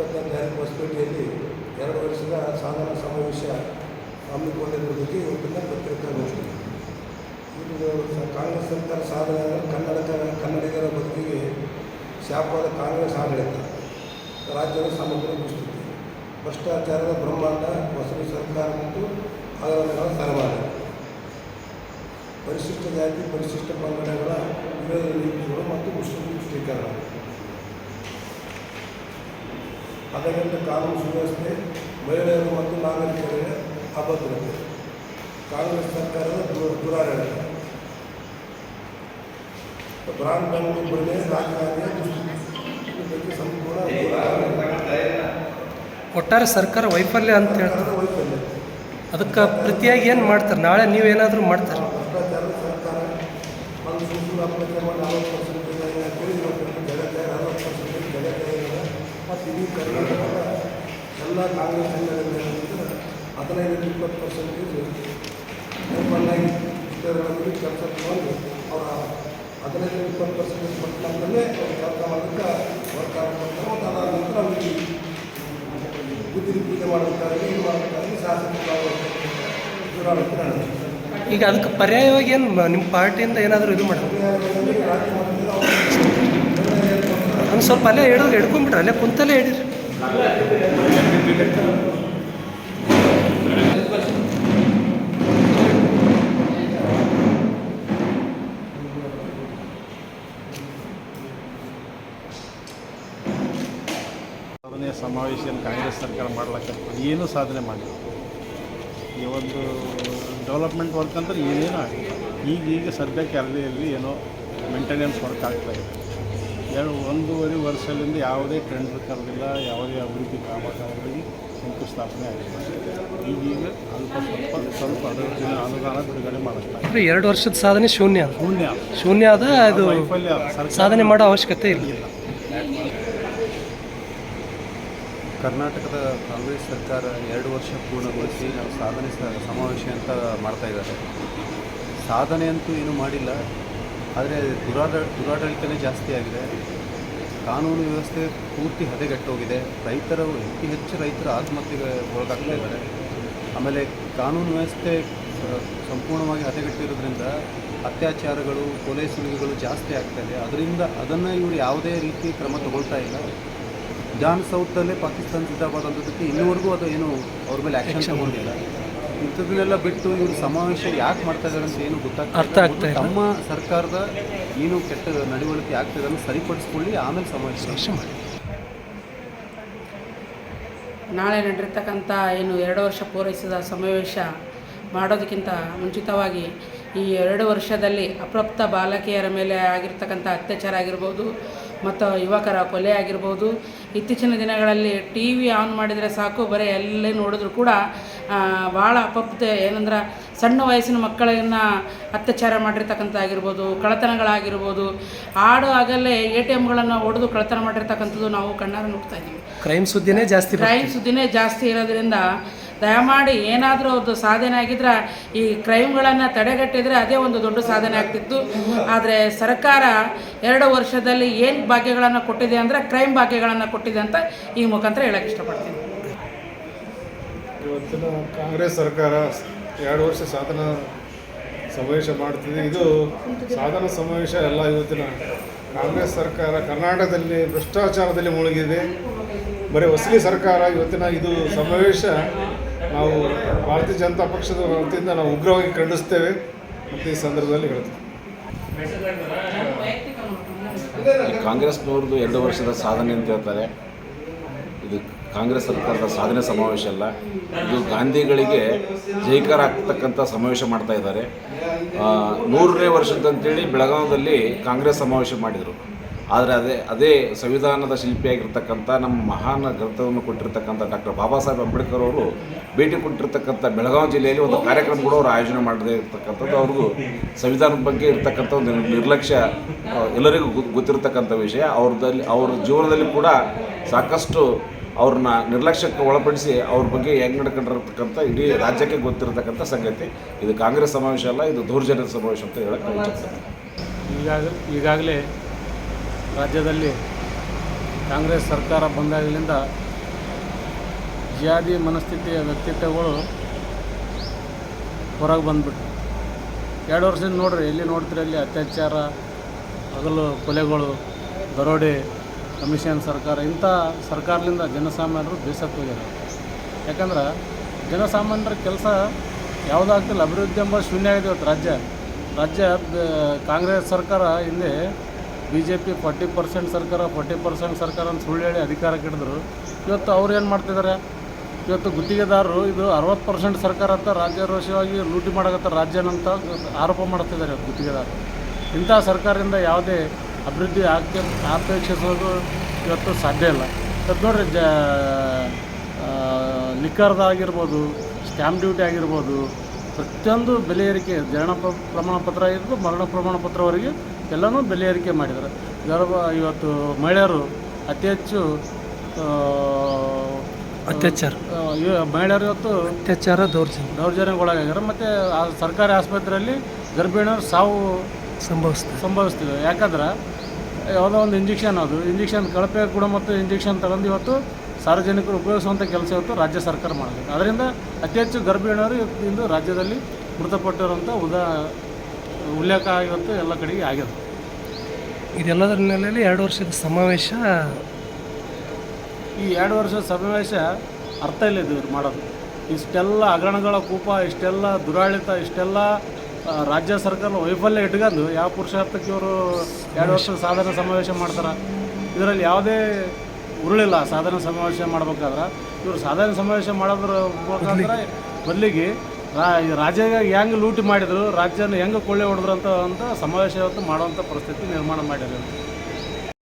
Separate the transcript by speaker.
Speaker 1: ಇಪ್ಪತ್ತನೇ ತಾರೀಕು ಹೊಸಪೇಟೆಯಲ್ಲಿ ಎರಡು ವರ್ಷದ ಸಾಧಾರಣ ಸಮಾವೇಶ ಹಮ್ಮಿಕೊಂಡಿರುವುದಕ್ಕೆ ಇವತ್ತಿನ ಪತ್ರಿಕಾಗೋಷ್ಠಿ ಇದು ಕಾಂಗ್ರೆಸ್ ಸರ್ಕಾರ ಸಾಧನೆ ಕನ್ನಡ ಕನ್ನಡಿಗರ ಬದುಕಿಗೆ ಶಾಪದ ಕಾಂಗ್ರೆಸ್ ಆಡಳಿತ. ರಾಜ್ಯದ ಸಮಗ್ರ ದುಸ್ಥಿತಿ ಭ್ರಷ್ಟಾಚಾರದ ಬ್ರಹ್ಮಾಂಡ ವಸತಿ ಸರ್ಕಾರ ಮತ್ತು ಆಡಳಿತಗಳ ಸರಬರಾಜು ಪರಿಶಿಷ್ಟ ಜಾತಿ ಪರಿಶಿಷ್ಟ ಪಂಗಡಗಳ ವಿರೋಧ ನೀತಿಗಳು ಮತ್ತು ಮುಸ್ಲಿಂ ತುಷ್ಟೀಕರಣ ಹದಗೆಟ್ಟ ಕಾನೂನು ಸುವ್ಯವಸ್ಥೆ ಮಹಿಳೆಯರು ಮತ್ತು ನಾಗರಿಕರಿಗೆ ಅಭದ್ರತೆ. ಕಾಂಗ್ರೆಸ್ ಸರ್ಕಾರದ ದುರಾಡಳಿತ. ಬ್ರಾಂಡ್ ಬೆಂಗಳೂರು ದುಸ್ಥಿತಿ ಇದ್ರ ಬಗ್ಗೆ ಸಂಪೂರ್ಣ.
Speaker 2: ಒಟ್ಟಾರೆ ಸರ್ಕಾರ ವೈಫಲ್ಯ ಅಂತ ಹೇಳ್ತಾರೆ.
Speaker 1: ವೈಫಲ್ಯ.
Speaker 2: ಅದಕ್ಕೆ ಪ್ರತಿಯಾಗಿ ಏನು ಮಾಡ್ತಾರೆ? ನಾಳೆ ನೀವೇನಾದರೂ ಮಾಡ್ತಾರೆ.
Speaker 1: ಭ್ರಷ್ಟಾಚಾರ ಸರ್ಕಾರ ಒಂದು ಸುಮ್ಮನೆ ಅಪ್ಲಿಕೆ ಮಾಡಿ ನಲವತ್ತು ಪರ್ಸೆಂಟ್ ಕೋಳಿ ಜಗತ್ತೇ ಅರವತ್ತು ಪರ್ಸೆಂಟ್ ಜಗತ್ತೇ ಮತ್ತು ಇಡೀ ಕರ್ನಾಟಕದ ಎಲ್ಲ ಕಾಂಗ್ರೆಸ್ ಸಂಘಟನೆಗಳಿಂದ ಹದಿನೈದರಿಂದ ಇಪ್ಪತ್ತು ಪರ್ಸೆಂಟೇಜ್ ಓಪನ್ನಾಗಿ ಇಷ್ಟರಲ್ಲಿ ಕೆಲಸ ತಗೊಂಡು ಅವರ ಹದಿನೈದರಿಂದ ಇಪ್ಪತ್ತು ಪರ್ಸೆಂಟೇಜ್ ಮಟ್ಟದಲ್ಲೇ ಅವರು ಕೆಲಸ ಮಾಡೋದಕ್ಕೆ ಸರ್ಕಾರ ಕೊಡ್ತಾರೆ ಮತ್ತು ಅದಾದ ನಂತರ ಅವರಿಗೆ ಬುದ್ಧಿ ಪೂಜೆ ಮಾಡಬೇಕಾಗಿ ಇದು ಮಾಡಬೇಕಾಗಿ ಶಾಸಕ ದುರಾಡಳಿತ
Speaker 2: ಈಗ ಅದಕ್ಕೆ ಪರ್ಯಾಯವಾಗಿ ಏನು ನಿಮ್ಮ ಪಾರ್ಟಿಯಿಂದ ಏನಾದರೂ ಇದು ಮಾಡೋದು ಒಂದು ಸ್ವಲ್ಪ ಅಲ್ಲೇ ಹೇಳೋರು ಹಿಡ್ಕೊಂಬಿಟ್ರೆ ಅಲ್ಲೇ ಕುಂತಲ್ಲೇ ಹಿಡೀರಿ
Speaker 3: ಸಾಧನೆಯ ಸಮಾವೇಶವನ್ನು ಕಾಂಗ್ರೆಸ್ ಸರ್ಕಾರ ಮಾಡ್ಲಿಕ್ಕೆ ಏನೂ ಸಾಧನೆ ಮಾಡಿಲ್ಲ. ಈ ಒಂದು ಡೆವಲಪ್ಮೆಂಟ್ ವರ್ಕ್ ಅಂದ್ರೆ ಏನೇನೋ ಈಗ ಈಗ ಸದ್ಯಕ್ಕೆ ಅಲ್ಲಿ ಏನೋ ಮೇಂಟೆನೆನ್ಸ್ ವರ್ಕ್ ಆಗ್ತಾ ಇದೆ. ಎರಡು ಒಂದೂವರೆ ವರ್ಷದಿಂದ ಯಾವುದೇ ಟೆಂಡರ್ ಕರೆದಿಲ್ಲ ಯಾವುದೇ ಅಭಿವೃದ್ಧಿ ಕಾಮಗಾರಿಗಳಿಗೆ ಶಂಕುಸ್ಥಾಪನೆ ಆಗಿಲ್ಲ. ಈಗೀಗ ಅಲ್ಪ ಸ್ವಲ್ಪ ಸ್ವಲ್ಪ ಅಭಿವೃದ್ಧಿನ ಅನುದಾನ ಬಿಡುಗಡೆ ಮಾಡುತ್ತೆ ಇದೆ
Speaker 2: ಎರಡು ವರ್ಷದ ಸಾಧನೆ ಶೂನ್ಯ.
Speaker 3: ಶೂನ್ಯ
Speaker 2: ಶೂನ್ಯ ಅದ ಅದು
Speaker 3: ವೈಫಲ್ಯ
Speaker 2: ಸಾಧನೆ ಮಾಡೋ ಅವಶ್ಯಕತೆ ಇಲ್ಲ.
Speaker 4: ಕರ್ನಾಟಕದ ಕಾಂಗ್ರೆಸ್ ಸರ್ಕಾರ ಎರಡು ವರ್ಷ ಪೂರ್ಣಗೊಳಿಸಿ ನಾವು ಸಾಧನೆ ಸ- ಸಮಾವೇಶ ಅಂತ ಮಾಡ್ತಾ ಇದ್ದಾರೆ. ಸಾಧನೆ ಅಂತೂ ಏನೂ ಮಾಡಿಲ್ಲ. ಆದರೆ ದುರಾಡ ದುರಾಡಳಿತನೇ ಜಾಸ್ತಿ ಆಗಿದೆ. ಕಾನೂನು ವ್ಯವಸ್ಥೆ ಪೂರ್ತಿ ಹದೆಗೆಟ್ಟೋಗಿದೆ. ರೈತರು ಅತಿ ಹೆಚ್ಚು ರೈತರು ಆತ್ಮಹತ್ಯೆಗೆ ಒಳಗಾಗ್ತಾ ಇದ್ದಾರೆ. ಆಮೇಲೆ ಕಾನೂನು ವ್ಯವಸ್ಥೆ ಸಂಪೂರ್ಣವಾಗಿ ಹದೆಗೆಟ್ಟಿರೋದ್ರಿಂದ ಅತ್ಯಾಚಾರಗಳು, ಕೊಲೆ ಸುಲಿಗೆಗಳು ಜಾಸ್ತಿ ಆಗ್ತಾ ಇದೆ. ಅದರಿಂದ ಅದನ್ನು ಇವರು ಯಾವುದೇ ರೀತಿ ಕ್ರಮ ತಗೊಳ್ತಾ ಇಲ್ಲ. ವಿಧಾನಸೌಧದಲ್ಲೇ ಪಾಕಿಸ್ತಾನ ಸಿದ್ಧವಾದಂಥದ್ದಕ್ಕೆ ಇನ್ನೂವರೆಗೂ ಅದು ಏನು ಅವ್ರ ಮೇಲೆ ಆ್ಯಕ್ಷನ್ ತಗೊಂಡಿಲ್ಲ. ಇಂಥದನ್ನೆಲ್ಲ ಬಿಟ್ಟು ಇವರು ಸಮಾವೇಶ ಯಾಕೆ ಮಾಡ್ತಾ ಇದ್ದಾರೆ ಅಂತ ಏನು ಗೊತ್ತಾಗ್ತಾ
Speaker 2: ಅರ್ಥ ಆಗ್ತಾ ಇಲ್ಲ.
Speaker 4: ತಮ್ಮ ಸರ್ಕಾರದ ಏನು ಕೆಟ್ಟ ನಡವಳಿಕೆ ಆಗ್ತದೆ ಅದನ್ನು ಸರಿಪಡಿಸ್ಕೊಳ್ಳಿ ಆಮೇಲೆ ಸಮಾವೇಶ
Speaker 2: ಮಾಡಿ.
Speaker 5: ನಾಳೆ ನಡೆಯತಕ್ಕಂಥ ಏನು ಎರಡು ವರ್ಷ ಪೂರೈಸಿದ ಸಮಾವೇಶ ಮಾಡೋದಕ್ಕಿಂತ ಮುಂಚಿತವಾಗಿ ಈ ಎರಡು ವರ್ಷದಲ್ಲಿ ಅಪ್ರಾಪ್ತ ಬಾಲಕಿಯರ ಮೇಲೆ ಆಗಿರ್ತಕ್ಕಂಥ ಅತ್ಯಾಚಾರ ಆಗಿರ್ಬೋದು ಮತ್ತು ಯುವಕರ ಕೊಲೆ ಆಗಿರ್ಬೋದು. ಇತ್ತೀಚಿನ ದಿನಗಳಲ್ಲಿ ಟಿ ವಿ ಆನ್ ಮಾಡಿದರೆ ಸಾಕು ಬರೀ ಎಲ್ಲೇ ನೋಡಿದ್ರು ಕೂಡ ಭಾಳ ಅಪಪ್ತೆ ಏನಂದ್ರೆ ಸಣ್ಣ ವಯಸ್ಸಿನ ಮಕ್ಕಳನ್ನು ಅತ್ಯಾಚಾರ ಮಾಡಿರ್ತಕ್ಕಂಥ ಆಗಿರ್ಬೋದು ಕಳ್ಳತನಗಳಾಗಿರ್ಬೋದು. ಆಡು ಆಗಲೇ ಎ ಟಿ ಎಮ್ಗಳನ್ನು ಹೊಡೆದು ಕಳ್ಳತನ ಮಾಡಿರ್ತಕ್ಕಂಥದ್ದು ನಾವು ಕಣ್ಣಾರ ನೋಡ್ತಾ ಇದ್ದೀವಿ.
Speaker 2: ಕ್ರೈಮ್ ಸುದ್ದಿನೇ ಜಾಸ್ತಿ.
Speaker 5: ಕ್ರೈಮ್ ಸುದ್ದಿನೇ ಜಾಸ್ತಿ ಇರೋದ್ರಿಂದ ದಯಮಾಡಿ ಏನಾದರೂ ಒಂದು ಸಾಧನೆ ಆಗಿದ್ರೆ, ಈ ಕ್ರೈಮ್ಗಳನ್ನು ತಡೆಗಟ್ಟಿದರೆ ಅದೇ ಒಂದು ದೊಡ್ಡ ಸಾಧನೆ ಆಗ್ತಿತ್ತು. ಆದರೆ ಸರ್ಕಾರ ಎರಡು ವರ್ಷದಲ್ಲಿ ಏನು ಭಾಗ್ಯಗಳನ್ನು ಕೊಟ್ಟಿದೆ ಅಂದರೆ ಕ್ರೈಮ್ ಭಾಗ್ಯಗಳನ್ನು ಕೊಟ್ಟಿದೆ ಅಂತ ಈ ಮುಖಾಂತರ ಹೇಳಕ್ಕೆ ಇಷ್ಟಪಡ್ತೀನಿ.
Speaker 6: ಇವತ್ತಿನ ಕಾಂಗ್ರೆಸ್ ಸರ್ಕಾರ ಎರಡು ವರ್ಷ ಸಾಧನ ಸಮಾವೇಶ ಮಾಡ್ತಿದೆ. ಇದು ಸಾಧನ ಸಮಾವೇಶ ಎಲ್ಲ ಇವತ್ತಿನ ಕಾಂಗ್ರೆಸ್ ಸರ್ಕಾರ ಕರ್ನಾಟಕದಲ್ಲಿ ಭ್ರಷ್ಟಾಚಾರದಲ್ಲಿ ಮುಳುಗಿದೆ. ಬರೀ ವಸಲಿ ಸರ್ಕಾರ ಇವತ್ತಿನ ಇದು ಸಮಾವೇಶ ನಾವು ಭಾರತೀಯ ಜನತಾ ಪಕ್ಷದ ವತಿಯಿಂದ ನಾವು ಉಗ್ರವಾಗಿ ಖಂಡಿಸ್ತೇವೆ ಮತ್ತು ಈ ಸಂದರ್ಭದಲ್ಲಿ ಹೇಳ್ತೀವಿ.
Speaker 7: ಕಾಂಗ್ರೆಸ್ನವ್ರದ್ದು ಎರಡು ವರ್ಷದ ಸಾಧನೆ ಅಂತ ಹೇಳ್ತಾರೆ. ಇದು ಕಾಂಗ್ರೆಸ್ ಸರ್ಕಾರದ ಸಾಧನೆ ಸಮಾವೇಶ ಅಲ್ಲ. ಇದು ಗಾಂಧಿಗಳಿಗೆ ಜೈಕಾರ ಆಗ್ತಕ್ಕಂಥ ಸಮಾವೇಶ ಮಾಡ್ತಾ ಇದ್ದಾರೆ. ನೂರನೇ ವರ್ಷದಂತೇಳಿ ಬೆಳಗಾವದಲ್ಲಿ ಕಾಂಗ್ರೆಸ್ ಸಮಾವೇಶ ಮಾಡಿದರು. ಆದರೆ ಅದೇ ಅದೇ ಸಂವಿಧಾನದ ಶಿಲ್ಪಿಯಾಗಿರ್ತಕ್ಕಂಥ ನಮ್ಮ ಮಹಾನ್ ಗ್ರಂಥವನ್ನು ಕೊಟ್ಟಿರ್ತಕ್ಕಂಥ ಡಾಕ್ಟರ್ ಬಾಬಾ ಸಾಹೇಬ್ ಅಂಬೇಡ್ಕರ್ ಅವರು ಭೇಟಿ ಕೊಟ್ಟಿರ್ತಕ್ಕಂಥ ಬೆಳಗಾವಿ ಜಿಲ್ಲೆಯಲ್ಲಿ ಒಂದು ಕಾರ್ಯಕ್ರಮ ಕೂಡ ಅವರು ಆಯೋಜನೆ ಮಾಡದೇ ಇರತಕ್ಕಂಥದ್ದು. ಅವ್ರಿಗೂ ಸಂವಿಧಾನದ ಬಗ್ಗೆ ಇರ್ತಕ್ಕಂಥ ಒಂದು ನಿರ್ಲಕ್ಷ್ಯ ಎಲ್ಲರಿಗೂ ಗೊತ್ತಿರತಕ್ಕಂಥ ವಿಷಯ. ಅವ್ರದಲ್ಲಿ, ಅವ್ರ ಜೀವನದಲ್ಲಿ ಕೂಡ ಸಾಕಷ್ಟು ಅವ್ರನ್ನ ನಿರ್ಲಕ್ಷ್ಯಕ್ಕೆ ಒಳಪಡಿಸಿ ಅವ್ರ ಬಗ್ಗೆ ಹೆಂಗೆ ನಡ್ಕೊಂಡಿರ್ತಕ್ಕಂಥ ಇಡೀ ರಾಜ್ಯಕ್ಕೆ ಗೊತ್ತಿರತಕ್ಕಂಥ ಸಂಗತಿ. ಇದು ಕಾಂಗ್ರೆಸ್ ಸಮಾವೇಶ ಅಲ್ಲ, ಇದು ದೌರ್ಜನ್ಯದ ಸಮಾವೇಶ ಅಂತ ಹೇಳಕ್ಕೆ
Speaker 3: ಈಗಾಗಲೇ ರಾಜ್ಯದಲ್ಲಿ ಕಾಂಗ್ರೆಸ್ ಸರ್ಕಾರ ಬಂದಾಗಲಿಂದ ಜಿಯಾದಿ ಮನಸ್ಥಿತಿಯ ವ್ಯಕ್ತಿತ್ವಗಳು ಹೊರಗೆ ಬಂದ್ಬಿಟ್ಟು ಎರಡು ವರ್ಷದಿಂದ ನೋಡ್ರಿ, ಎಲ್ಲಿ ನೋಡ್ತೀರಿ ಅಲ್ಲಿ ಅತ್ಯಾಚಾರ, ಹಗಲು ಕೊಲೆಗಳು, ದರೋಡೆ, ಕಮಿಷನ್ ಸರ್ಕಾರ, ಇಂಥ ಸರ್ಕಾರದಿಂದ ಜನಸಾಮಾನ್ಯರು ಬೇಸತ್ತು ಹೋಗ್ಯಾರ. ಯಾಕಂದ್ರೆ ಜನಸಾಮಾನ್ಯರ ಕೆಲಸ ಯಾವುದಾಗ್ತಿಲ್ಲ, ಅಭಿವೃದ್ಧಿ ಎಂಬ ಶೂನ್ಯ ಆಗಿದೆ ಇವತ್ತು ರಾಜ್ಯ. ರಾಜ್ಯ ಕಾಂಗ್ರೆಸ್ ಸರ್ಕಾರ ಹಿಂದೆ B J P forty percent ಸರ್ಕಾರ, ಫಾರ್ಟಿ ಪರ್ಸೆಂಟ್ ಸರ್ಕಾರ ಅಂತ ಸುಳ್ಳು ಹೇಳಿ ಅಧಿಕಾರಕ್ಕೆ ಹಿಡಿದ್ರು. ಇವತ್ತು ಅವ್ರು ಏನು ಮಾಡ್ತಿದ್ದಾರೆ? ಇವತ್ತು ಗುತ್ತಿಗೆದಾರರು ಇದು ಅರವತ್ತು ಪರ್ಸೆಂಟ್ ಸರ್ಕಾರ ಅಂತ ರಾಜ್ಯಾರೋಷವಾಗಿ ಲೂಟಿ ಮಾಡಕತ್ತ ರಾಜ್ಯನಂತ ಆರೋಪ ಮಾಡ್ತಿದ್ದಾರೆ ಇವತ್ತು ಗುತ್ತಿಗೆದಾರರು. ಇಂಥ ಸರ್ಕಾರದಿಂದ ಯಾವುದೇ ಅಭಿವೃದ್ಧಿ ಆಗ್ತಿ ಅಪೇಕ್ಷಿಸೋದು ಇವತ್ತು ಸಾಧ್ಯ ಇಲ್ಲ. ಇವತ್ತು ನೋಡ್ರಿ, ಜ ಲಿಕ್ಕರ್ದಾಗಿರ್ಬೋದು ಸ್ಟ್ಯಾಂಪ್ ಡ್ಯೂಟಿ ಆಗಿರ್ಬೋದು ಪ್ರತಿಯೊಂದು ಬೆಲೆ ಏರಿಕೆ ಜನನ ಪ ಪ್ರಮಾಣ ಪತ್ರ ಆಗಿರ್ಬೋದು ಮರಣ ಪ್ರಮಾಣ ಪತ್ರವರೆಗೆ ಎಲ್ಲನೂ ಬೆಲೆ ಏರಿಕೆ ಮಾಡಿದ್ದಾರೆ. ಗರ್ಭ ಇವತ್ತು ಮಹಿಳೆಯರು ಅತಿ ಹೆಚ್ಚು
Speaker 2: ಅತ್ಯಾಚಾರ.
Speaker 3: ಮಹಿಳೆಯರು ಇವತ್ತು
Speaker 2: ಅತ್ಯಾಚಾರ ದೌರ್ಜನ್ಯ.
Speaker 3: ದೌರ್ಜನ್ಯಗೊಳಗಾಗ್ಯಾರ ಮತ್ತು ಆ ಸರ್ಕಾರಿ ಆಸ್ಪತ್ರೆಯಲ್ಲಿ ಗರ್ಭಿಣಿಯರು ಸಾವು
Speaker 2: ಸಂಭವಿಸ್ತದೆ.
Speaker 3: ಸಂಭವಿಸ್ತಿದೆ. ಯಾಕಂದ್ರೆ ಯಾವುದೋ ಒಂದು ಇಂಜೆಕ್ಷನ್ ಅದು. ಇಂಜೆಕ್ಷನ್ ಕಳಪೆ ಗುಣಮಟ್ಟ ಇಂಜೆಕ್ಷನ್ ತಗೊಂಡು ಇವತ್ತು ಸಾರ್ವಜನಿಕರು ಉಪಯೋಗಿಸುವಂಥ ಕೆಲಸ ಇವತ್ತು ರಾಜ್ಯ ಸರ್ಕಾರ ಮಾಡಬೇಕು ಅದರಿಂದ ಅತಿ ಹೆಚ್ಚು ಗರ್ಭಿಣಿಯರು ಇವತ್ತು ಇಂದು ರಾಜ್ಯದಲ್ಲಿ ಮೃತಪಟ್ಟಿರುವಂಥ ಉದಾ ಉಲ್ಲೇಖ ಇವತ್ತು ಎಲ್ಲ ಕಡೆಗೆ ಆಗಿದೆ.
Speaker 2: ಇದೆಲ್ಲದರ ನೆಲೆಯಲ್ಲಿ ಎರಡು ವರ್ಷದ ಸಮಾವೇಶ
Speaker 3: ಈ ಎರಡು ವರ್ಷದ ಸಮಾವೇಶ ಅರ್ಥ ಇಲ್ಲ ಇವ್ರು ಮಾಡೋದು. ಇಷ್ಟೆಲ್ಲ ಹಗರಣಗಳ ಕೂಪ ಇಷ್ಟೆಲ್ಲ ದುರಾಳಿತ ಇಷ್ಟೆಲ್ಲ ರಾಜ್ಯ ಸರ್ಕಾರ ವೈಫಲ್ಯ ಇಟ್ಕೊಂಡು ಯಾವ ಪುರುಷಾರ್ಥಕ್ಕೆ ಇವರು ಎರಡು ವರ್ಷದ ಸಾಧನ ಸಮಾವೇಶ ಮಾಡ್ತಾರೆ? ಇದರಲ್ಲಿ ಯಾವುದೇ ಉರುಳಿಲ್ಲ. ಸಾಧಾರಣ ಸಮಾವೇಶ ಮಾಡ್ಬೇಕಾದ್ರೆ ಇವರು ಸಾಧಾರಣ ಸಮಾವೇಶ ಮಾಡೋದ್ರ ಮುಖಾಂತರ ಬದಲಿಗೆ ರಾ, ಈ ರಾಜ್ಯ ಹೆಂಗೆ ಲೂಟಿ ಮಾಡಿದ್ರು, ರಾಜ್ಯನ ಹೆಂಗೆ ಕೊಳ್ಳೆ ಹೊಡೆದ್ರು ಅಂತ ಅಂತ ಸಮಾವೇಶ ಮಾಡುವಂಥ ಪರಿಸ್ಥಿತಿ ನಿರ್ಮಾಣ ಮಾಡಿದ್ರು.